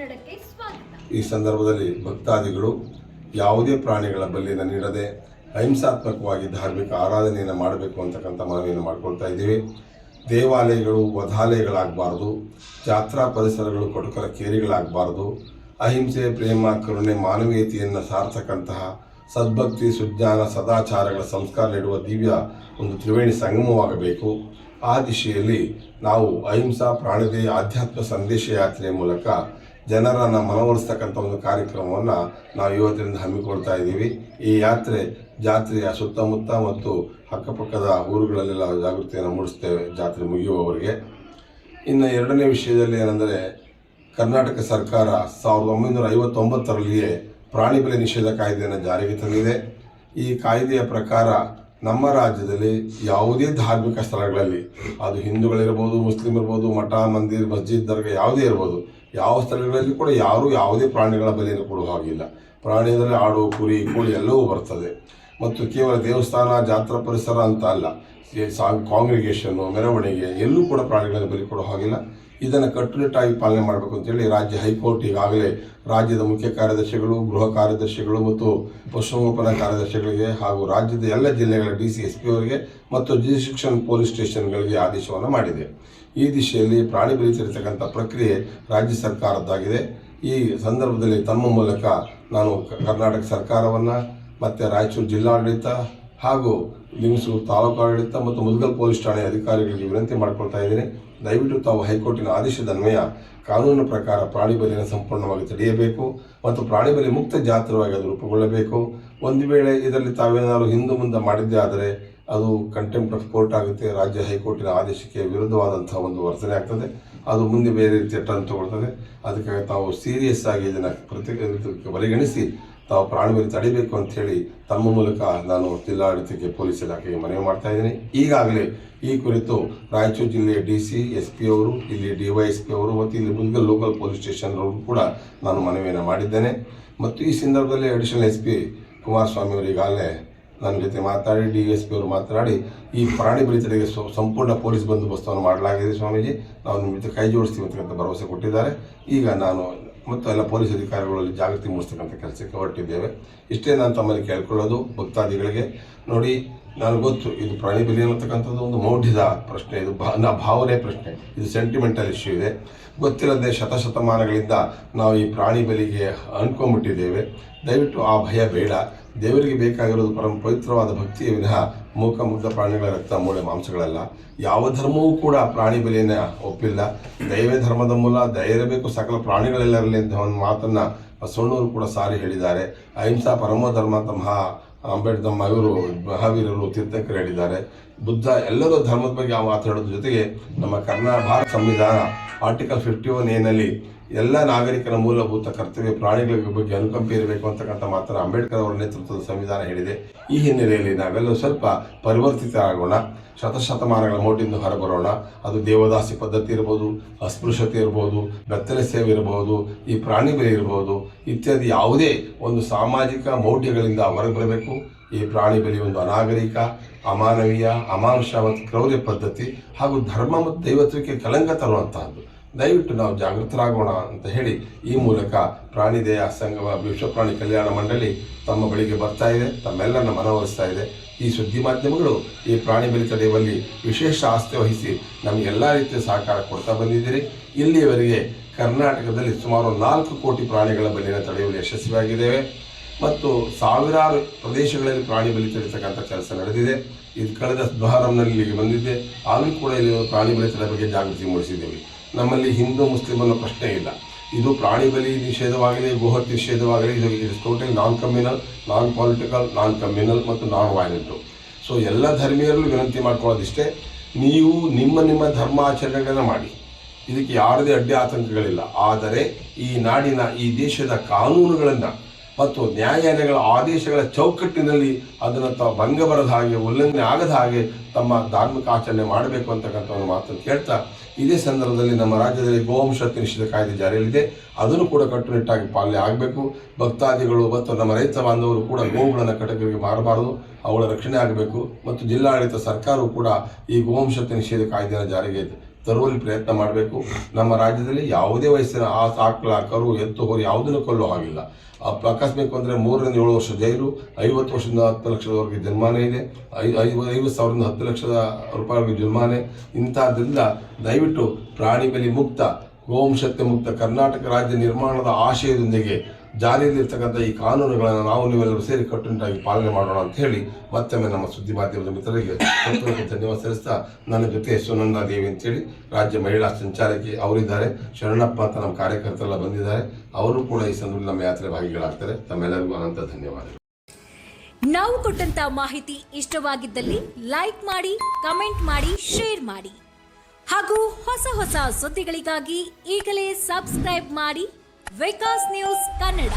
ಸ್ವಾಗತ. ಈ ಸಂದರ್ಭದಲ್ಲಿ ಭಕ್ತಾದಿಗಳು ಯಾವುದೇ ಪ್ರಾಣಿಗಳ ಬಲಿಯನ್ನು ನೀಡದೆ ಅಹಿಂಸಾತ್ಮಕವಾಗಿ ಧಾರ್ಮಿಕ ಆರಾಧನೆಯನ್ನು ಮಾಡಬೇಕು ಅಂತಕ್ಕಂಥ ಮನವಿಯನ್ನು ಮಾಡಿಕೊಳ್ತಾ ಇದ್ದೀವಿ. ದೇವಾಲಯಗಳು, ವಧಾಲಯಗಳಾಗಬಾರ್ದು, ಜಾತ್ರಾ ಪರಿಸರಗಳು ಕೊಟುಕರ ಕೇರಿಗಳಾಗಬಾರ್ದು, ಅಹಿಂಸೆ, ಪ್ರೇಮ, ಕರುಣೆ, ಮಾನವೀಯತೆಯನ್ನು ಸಾರ್ತಕ್ಕಂತಹ ಸದ್ಭಕ್ತಿ, ಸುಜ್ಞಾನ, ಸದಾಚಾರಗಳ ಸಂಸ್ಕಾರ ನೀಡುವ ದಿವ್ಯ ಒಂದು ತ್ರಿವೇಣಿ ಸಂಗಮವಾಗಬೇಕು. ಆ ದಿಶೆಯಲ್ಲಿ ನಾವು ಅಹಿಂಸಾ ಪ್ರಾಣದೇ ಆಧ್ಯಾತ್ಮ ಸಂದೇಶ ಯಾತ್ರೆಯ ಮೂಲಕ ಜನರನ್ನು ಮನವೊಲಿಸ್ತಕ್ಕಂಥ ಒಂದು ಕಾರ್ಯಕ್ರಮವನ್ನು ನಾವು ಇವತ್ತಿನಿಂದ ಹಮ್ಮಿಕೊಳ್ತಾ ಇದ್ದೀವಿ. ಈ ಯಾತ್ರೆ ಜಾತ್ರೆಯ ಸುತ್ತಮುತ್ತ ಮತ್ತು ಅಕ್ಕಪಕ್ಕದ ಊರುಗಳಲ್ಲೆಲ್ಲ ಜಾಗೃತಿಯನ್ನು ಮೂಡಿಸ್ತೇವೆ, ಜಾತ್ರೆ ಮುಗಿಯುವವರೆಗೆ. ಇನ್ನು ಎರಡನೇ ವಿಷಯದಲ್ಲಿ ಏನಂದರೆ, ಕರ್ನಾಟಕ ಸರ್ಕಾರ ಸಾವಿರದ ಒಂಬೈನೂರ ಐವತ್ತೊಂಬತ್ತರಲ್ಲಿಯೇ ಪ್ರಾಣಿ ಬೆಲೆ ನಿಷೇಧ ಕಾಯ್ದೆಯನ್ನು ಜಾರಿಗೆ ತಂದಿದೆ. ಈ ಕಾಯ್ದೆಯ ಪ್ರಕಾರ ನಮ್ಮ ರಾಜ್ಯದಲ್ಲಿ ಯಾವುದೇ ಧಾರ್ಮಿಕ ಸ್ಥಳಗಳಲ್ಲಿ, ಅದು ಹಿಂದೂಗಳಿರ್ಬೋದು ಮುಸ್ಲಿಮ್ ಇರ್ಬೋದು, ಮಠ, ಮಂದಿರ್, ಮಸ್ಜಿದ್, ದರ್ಗ ಯಾವುದೇ ಇರ್ಬೋದು ಯಾವ ಸ್ಥಳಗಳಲ್ಲಿ ಕೂಡ ಯಾರೂ ಯಾವುದೇ ಪ್ರಾಣಿಗಳ ಬಲಿಯನ್ನು ಕೊಡುವ ಹಾಗಿಲ್ಲ. ಪ್ರಾಣಿ ಅಂದರೆ ಆಡು ಕುರಿ, ಕೋಳಿ ಎಲ್ಲವೂ ಬರ್ತದೆ. ಮತ್ತು ಕೇವಲ ದೇವಸ್ಥಾನ, ಜಾತ್ರಾ ಪರಿಸರ ಅಂತ ಅಲ್ಲ. ಕಾಂಗ್ರಿಗೇಷನ್ನು ಮೆರವಣಿಗೆ ಎಲ್ಲೂ ಕೂಡ ಪ್ರಾಣಿಗಳನ್ನು ಬಲಿ ಕೊಡೋ ಹಾಗಿಲ್ಲ. ಇದನ್ನು ಕಟ್ಟುನಿಟ್ಟಾಗಿ ಪಾಲನೆ ಮಾಡಬೇಕು ಅಂತೇಳಿ ರಾಜ್ಯ ಹೈಕೋರ್ಟ್ ಈಗಾಗಲೇ ರಾಜ್ಯದ ಮುಖ್ಯ ಕಾರ್ಯದರ್ಶಿಗಳು, ಗೃಹ ಕಾರ್ಯದರ್ಶಿಗಳು ಮತ್ತು ಪಶುಸಂಗೋಪನಾ ಕಾರ್ಯದರ್ಶಿಗಳಿಗೆ ಹಾಗೂ ರಾಜ್ಯದ ಎಲ್ಲ ಜಿಲ್ಲೆಗಳ ಡಿ ಸಿ ಎಸ್ ಪಿ ಅವರಿಗೆ ಮತ್ತು ಜುರಿಸ್ಡಿಕ್ಷನ್ ಪೊಲೀಸ್ ಸ್ಟೇಷನ್ಗಳಿಗೆ ಆದೇಶವನ್ನು ಮಾಡಿದೆ. ಈ ದಿಶೆಯಲ್ಲಿ ಪ್ರಾಣಿ ಬಲಿ ಪ್ರಕ್ರಿಯೆ ರಾಜ್ಯ ಸರ್ಕಾರದ್ದಾಗಿದೆ. ಈ ಸಂದರ್ಭದಲ್ಲಿ ತಮ್ಮ ಮೂಲಕ ನಾನು ಕರ್ನಾಟಕ ಸರ್ಕಾರವನ್ನು ಮತ್ತು ರಾಯಚೂರು ಜಿಲ್ಲಾಡಳಿತ ಹಾಗೂ ಲಿಂಗಸೂರು ತಾಲೂಕು ಆಡಳಿತ ಮತ್ತು ಮುದ್ಗಲ್ ಪೊಲೀಸ್ ಠಾಣೆ ಅಧಿಕಾರಿಗಳಿಗೆ ವಿನಂತಿ ಮಾಡಿಕೊಳ್ತಾ ಇದ್ದೇನೆ. ದಯವಿಟ್ಟು ತಾವು ಹೈಕೋರ್ಟಿನ ಆದೇಶದ ಅನ್ವಯ ಕಾನೂನಿನ ಪ್ರಕಾರ ಪ್ರಾಣಿ ಬಲಿಯನ್ನು ಸಂಪೂರ್ಣವಾಗಿ ತಡೆಯಬೇಕು ಮತ್ತು ಪ್ರಾಣಿ ಬಲಿ ಮುಕ್ತ ಜಾತ್ರವಾಗಿ ಅದು ರೂಪುಗೊಳ್ಳಬೇಕು. ಒಂದು ವೇಳೆ ಇದರಲ್ಲಿ ತಾವೇನಾದರೂ ಹಿಂದೆ ಮುಂದೆ ಮಾಡಿದ್ದೇ ಆದರೆ ಅದು ಕಂಟೆಂಪ್ಟ್ ಆಫ್ ಕೋರ್ಟ್ ಆಗುತ್ತೆ. ರಾಜ್ಯ ಹೈಕೋರ್ಟಿನ ಆದೇಶಕ್ಕೆ ವಿರುದ್ಧವಾದಂಥ ಒಂದು ವರ್ತನೆ ಆಗ್ತದೆ. ಅದು ಮುಂದೆ ಬೇರೆ ರೀತಿಯ ಟರ್ನ್ ತಗೊಳ್ತದೆ. ಅದಕ್ಕಾಗಿ ತಾವು ಸೀರಿಯಸ್ ಆಗಿ ಇದನ್ನು ಪ್ರತಿ ಪರಿಗಣಿಸಿ ತಾವು ಪ್ರಾಣಿ ತಡಿಬೇಕು ಅಂತ ಹೇಳಿ ತಮ್ಮ ಮೂಲಕ ನಾನು ಜಿಲ್ಲಾಡಳಿತಕ್ಕೆ ಪೊಲೀಸ್ ಇಲಾಖೆಗೆ ಮನವಿ ಮಾಡ್ತಾ ಇದ್ದೀನಿ. ಈಗಾಗಲೇ ಈ ಕುರಿತು ರಾಯಚೂರು ಜಿಲ್ಲೆಯ ಡಿ ಸಿ, ಎಸ್ ಪಿ ಅವರು, ಇಲ್ಲಿ ಡಿ ವೈ ಎಸ್ ಪಿ ಅವರು ಮತ್ತು ಇಲ್ಲಿ ಮುಂದೆ ಲೋಕಲ್ ಪೊಲೀಸ್ ಸ್ಟೇಷನ್ ಅವರು ಕೂಡ ನಾನು ಮನವಿಯನ್ನು ಮಾಡಿದ್ದೇನೆ. ಮತ್ತು ಈ ಸಂದರ್ಭದಲ್ಲಿ ಅಡಿಷನಲ್ ಎಸ್ ಪಿ ಕುಮಾರಸ್ವಾಮಿ ಅವರು ಈಗಾಗಲೇ ನನ್ನ ಜೊತೆ ಮಾತಾಡಿ, ಡಿ ಎಸ್ ಪಿ ಅವರು ಮಾತನಾಡಿ, ಈ ಪ್ರಾಣಿ ಬಲಿ ತಡೆಗೆ ಸಂಪೂರ್ಣ ಪೊಲೀಸ್ ಬಂದೋಬಸ್ತವನ್ನು ಮಾಡಲಾಗಿದೆ ಸ್ವಾಮೀಜಿ. ನಾವು ನಿಮ್ಮ ಜೊತೆ ಕೈ ಜೋಡಿಸ್ತೀವಿ ಅಂತಕ್ಕಂಥ ಭರವಸೆ ಕೊಟ್ಟಿದ್ದಾರೆ. ಈಗ ನಾನು ಮತ್ತು ಎಲ್ಲ ಪೊಲೀಸ್ ಅಧಿಕಾರಿಗಳಲ್ಲಿ ಜಾಗೃತಿ ಮೂಡಿಸ್ತಕ್ಕಂಥ ಕೆಲಸಕ್ಕೆ ಹೊರಟಿದ್ದೇವೆ. ಇಷ್ಟೇ ನಾನು ತಮ್ಮಲ್ಲಿ ಕೇಳ್ಕೊಳ್ಳೋದು, ಭಕ್ತಾದಿಗಳಿಗೆ. ನೋಡಿ ನನಗೆ ಗೊತ್ತು, ಇದು ಪ್ರಾಣಿ ಬೆಲೆ ಅನ್ನತಕ್ಕಂಥದ್ದು ಒಂದು ಮೌಢ್ಯದ ಪ್ರಶ್ನೆ. ಇದು ಭಾ, ನ- ಭಾವನೆ ಪ್ರಶ್ನೆ. ಇದು ಸೆಂಟಿಮೆಂಟಲ್ ಇಶ್ಯೂ ಇದೆ. ಗೊತ್ತಿಲ್ಲದೆ ಶತಶತಮಾನಗಳಿಂದ ನಾವು ಈ ಪ್ರಾಣಿ ಬಲಿಗೆ ಅಂದ್ಕೊಂಡ್ಬಿಟ್ಟಿದ್ದೇವೆ ದಯವಿಟ್ಟು ಆ ಭಯ ಬೇಡ. ದೇವರಿಗೆ ಬೇಕಾಗಿರೋದು ಪರಮ ಪವಿತ್ರವಾದ ಭಕ್ತಿಯ ವಿಧ ಮೂಕ, ಮುಗ್ಧ ಪ್ರಾಣಿಗಳ ರಕ್ತ, ಮೂಳೆ, ಮಾಂಸಗಳಲ್ಲ. ಯಾವ ಧರ್ಮವೂ ಕೂಡ ಪ್ರಾಣಿ ಬೆಲೆಯನ್ನು ಒಪ್ಪಿಲ್ಲ. ದೈವೇ ಧರ್ಮದ ಮೂಲ, ದಯ ಇರಬೇಕು, ಸಕಲ ಪ್ರಾಣಿಗಳೆಲ್ಲರಲ್ಲಿ ಅಂತ ಒಂದು ಮಾತನ್ನು ಸೊಣ್ಣೂರು ಕೂಡ ಸಾರಿ ಹೇಳಿದ್ದಾರೆ. ಅಹಿಂಸಾ ಪರಮ ಧರ್ಮ ಅಂತ ಮಹಾ ಅಂಬೇಡ್ಕರ್ ಇವರು ಮಹಾವೀರರು, ತೀರ್ಥಕರು ಹೇಳಿದ್ದಾರೆ. ಬುದ್ಧ ಎಲ್ಲರೂ ಧರ್ಮದ ಬಗ್ಗೆ ಮಾತಾಡೋದ್ರ ಜೊತೆಗೆ ನಮ್ಮ ಕರ್ನಾಟಕ ಸಂವಿಧಾನ ಆರ್ಟಿಕಲ್ ಫಿಫ್ಟಿ ಒನ್ ಎನಲ್ಲಿ ಎಲ್ಲ ನಾಗರಿಕರ ಮೂಲಭೂತ ಕರ್ತವ್ಯ ಪ್ರಾಣಿಗಳ ಬಗ್ಗೆ ಅನುಕಂಪ ಇರಬೇಕು ಅಂತಕ್ಕಂಥ ಮಾತ್ರ ಅಂಬೇಡ್ಕರ್ ಅವರ ನೇತೃತ್ವದ ಸಂವಿಧಾನ ಹೇಳಿದೆ. ಈ ಹಿನ್ನೆಲೆಯಲ್ಲಿ ನಾವೆಲ್ಲರೂ ಸ್ವಲ್ಪ ಪರಿವರ್ತಿತರಾಗೋಣ, ಶತಶತಮಾನಗಳ ಮೋಟಿಂದ ಹೊರಬರೋಣ. ಅದು ದೇವದಾಸಿ ಪದ್ಧತಿ ಇರ್ಬೋದು, ಅಸ್ಪೃಶ್ಯತೆ ಇರ್ಬೋದು, ಬೆತ್ತಲೆ ಸೇವೆ ಇರಬಹುದು ಈ ಪ್ರಾಣಿ ಬೆಲೆ ಇರಬಹುದು ಇತ್ಯಾದಿ ಯಾವುದೇ ಒಂದು ಸಾಮಾಜಿಕ ಮೌಢ್ಯಗಳಿಂದ ಹೊರಗೆ ಬರಬೇಕು ಈ ಪ್ರಾಣಿ ಬೆಲೆ ಒಂದು ಅನಾಗರಿಕ, ಅಮಾನವೀಯ ಅಮಾನುಷ ಮತ್ತು ಕ್ರೌರ್ಯ ಪದ್ಧತಿ ಹಾಗೂ ಧರ್ಮ ಮತ್ತು ದೈವತ್ವಕ್ಕೆ ಕಲಂಕ ತರುವಂತಹದ್ದು. ದಯವಿಟ್ಟು ನಾವು ಜಾಗೃತರಾಗೋಣ ಅಂತ ಹೇಳಿ ಈ ಮೂಲಕ ಪ್ರಾಣಿ ದಯಾ ಸಂಗಮ ವಿಶ್ವ ಪ್ರಾಣಿ ಕಲ್ಯಾಣ ಮಂಡಳಿ ತಮ್ಮ ಬಳಿಗೆ ಬರ್ತಾ ಇದೆ, ತಮ್ಮೆಲ್ಲರನ್ನ ಮನವೊಲಿಸ್ತಾ ಇದೆ. ಈ ಸುದ್ದಿ ಮಾಧ್ಯಮಗಳು ಈ ಪ್ರಾಣಿ ಬಲಿ ತಡೆಯುವಲ್ಲಿ ವಿಶೇಷ ಆಸ್ತಿ ವಹಿಸಿ ನಮಗೆಲ್ಲ ರೀತಿಯ ಸಹಕಾರ ಕೊಡ್ತಾ ಬಂದಿದ್ದೀರಿ. ಇಲ್ಲಿಯವರೆಗೆ ಕರ್ನಾಟಕದಲ್ಲಿ ಸುಮಾರು ನಾಲ್ಕು ಕೋಟಿ ಪ್ರಾಣಿಗಳ ಬಲಿಯನ್ನು ತಡೆಯಲು ಯಶಸ್ವಿಯಾಗಿದ್ದೇವೆ. ಮತ್ತು ಸಾವಿರಾರು ಪ್ರದೇಶಗಳಲ್ಲಿ ಪ್ರಾಣಿ ಬಲಿ ತಡೆತಕ್ಕಂಥ ಕೆಲಸ ನಡೆದಿದೆ. ಇದು ಕಳೆದ ಬಹಾರಂನಲ್ಲಿ ಇಲ್ಲಿಗೆ ಬಂದಿದ್ದೆ ಆಗಲೂ ಕೂಡ ಇಲ್ಲಿ ಪ್ರಾಣಿ ಬಲಿ ತಡೆ ಬಗ್ಗೆ ಜಾಗೃತಿ ಮೂಡಿಸಿದ್ದೇವೆ. ನಮ್ಮಲ್ಲಿ ಹಿಂದೂ ಮುಸ್ಲಿಂ ಅನ್ನೋ ಪ್ರಶ್ನೆ ಇಲ್ಲ. ಇದು ಪ್ರಾಣಿ ಬಲಿ ನಿಷೇಧವಾಗಲಿ ಗೋಹತ್ಯೆ ನಿಷೇಧವಾಗಲಿ ಇದು total non communal non political non communal ಮತ್ತು ನಾನ್ ವೈಲೆಂಟು ಸೊ ಎಲ್ಲ ಧರ್ಮೀಯರಲ್ಲೂ ವಿನಂತಿ ಮಾಡ್ಕೊಳ್ಳೋದಿಷ್ಟೇ, ನೀವು ನಿಮ್ಮ ನಿಮ್ಮ ಧರ್ಮ ಆಚರಣೆಗಳನ್ನು ಮಾಡಿ. ಇದಕ್ಕೆ ಯಾರದೇ ಅಡ್ಡಿ ಆತಂಕಗಳಿಲ್ಲ. ಆದರೆ ಈ ನಾಡಿನ ಈ ದೇಶದ ಕಾನೂನುಗಳನ್ನು ಮತ್ತು ನ್ಯಾಯಾಲಯಗಳ ಆದೇಶಗಳ ಚೌಕಟ್ಟಿನಲ್ಲಿ ಅದನ್ನು ತಾವು ಭಂಗ ಬರದ ಹಾಗೆ, ಉಲ್ಲಂಘನೆ ಆಗದ ಹಾಗೆ ತಮ್ಮ ಧಾರ್ಮಿಕ ಆಚರಣೆ ಮಾಡಬೇಕು ಅಂತಕ್ಕಂಥ ಒಂದು ಮಾತನ್ನು ಕೇಳ್ತಾ, ಇದೇ ಸಂದರ್ಭದಲ್ಲಿ ನಮ್ಮ ರಾಜ್ಯದಲ್ಲಿ ಗೋವಂಶ ನಿಷೇಧ ಕಾಯ್ದೆ ಜಾರಿಯಲ್ಲಿದೆ. ಅದನ್ನು ಕೂಡ ಕಟ್ಟುನಿಟ್ಟಾಗಿ ಪಾಲನೆ ಆಗಬೇಕು. ಭಕ್ತಾದಿಗಳು ಮತ್ತು ನಮ್ಮ ರೈತ ಬಾಂಧವರು ಕೂಡ ಗೋವುಗಳನ್ನು ಕಟಕರಿಗೆ ಮಾರಬಾರದು. ಅವುಗಳ ರಕ್ಷಣೆ ಆಗಬೇಕು. ಮತ್ತು ಜಿಲ್ಲಾಡಳಿತ ಸರ್ಕಾರವು ಕೂಡ ಈ ಗೋವಂಶ ನಿಷೇಧ ಕಾಯ್ದೆಯನ್ನು ಜಾರಿಗೆ ತರುವಲ್ಲಿ ಪ್ರಯತ್ನ ಮಾಡಬೇಕು. ನಮ್ಮ ರಾಜ್ಯದಲ್ಲಿ ಯಾವುದೇ ವಯಸ್ಸಿನ ಆ ಆಕಳ ಕರು, ಎತ್ತು, ಹೋರಿ ಯಾವುದನ್ನು ಕೊಲ್ಲೋ ಆಗಿಲ್ಲ. ಅಕಸ್ಮಿಕ್ ಅಂದರೆ ಮೂರರಿಂದ ಏಳು ವರ್ಷ ಜೈಲು, ಐವತ್ತು ವರ್ಷದಿಂದ ಹತ್ತು ಲಕ್ಷದವರೆಗೆ ಜನ್ಮಾನೆ ಇದೆ. ಐ ಐವ ಐವತ್ತು ಸಾವಿರದಿಂದ ಹತ್ತು ಲಕ್ಷದ ರೂಪಾಯಿವರೆಗೆ ಜನ್ಮಾನೆ. ಇಂಥದ್ರಿಂದ ದಯವಿಟ್ಟು ಪ್ರಾಣಿ ಬಲಿ ಮುಕ್ತ ಗೋವಂಶತ್ಯ ಮುಕ್ತ ಕರ್ನಾಟಕ ರಾಜ್ಯ ನಿರ್ಮಾಣದ ಆಶಯದೊಂದಿಗೆ ಜಾರಿಯಲ್ಲಿರ್ತಕ್ಕಂಥ ಈ ಕಾನೂನುಗಳನ್ನು ನಾವು ನೀವೆಲ್ಲರೂ ಸೇರಿ ಕಟ್ಟುನಿಟ್ಟಾಗಿ ಪಾಲನೆ ಮಾಡೋಣ ಅಂತ ಹೇಳಿ ಮತ್ತೊಮ್ಮೆ ನಮ್ಮ ಸುದ್ದಿ ಮಾಧ್ಯಮದ ಮಿತ್ರರಿಗೆ ಧನ್ಯವಾದ ಸಲ್ಲಿಸ್ತಾ ನನ್ನ ಜೊತೆ ಸುನಂದಾ ದೇವಿ ಅಂತೇಳಿ ರಾಜ್ಯ ಮಹಿಳಾ ಸಂಚಾಲಕಿ ಅವರಿದ್ದಾರೆ. ಶರಣಪ್ಪ ಅಂತ ನಮ್ಮ ಕಾರ್ಯಕರ್ತರೆಲ್ಲ ಬಂದಿದ್ದಾರೆ. ಅವರು ಕೂಡ ಈ ಸಂದರ್ಭದಲ್ಲಿ ನಮ್ಮ ಯಾತ್ರೆ ಭಾಗಿಗಳಾಗ್ತಾರೆ. ತಮ್ಮೆಲ್ಲರಿಗೂ ಅನಂತ ಧನ್ಯವಾದಗಳು. ನಾವು ಕೊಟ್ಟಂತ ಮಾಹಿತಿ ಇಷ್ಟವಾಗಿದ್ದಲ್ಲಿ ಲೈಕ್ ಮಾಡಿ, ಕಮೆಂಟ್ ಮಾಡಿ, ಶೇರ್ ಮಾಡಿ. ಹಾಗೂ ಹೊಸ ಹೊಸ ಸುದ್ದಿಗಳಿಗಾಗಿ ಈಗಲೇ ಸಬ್ಸ್ಕ್ರೈಬ್ ಮಾಡಿ. ವಿಕಾಸ್ ನ್ಯೂಸ್ ಕನ್ನಡ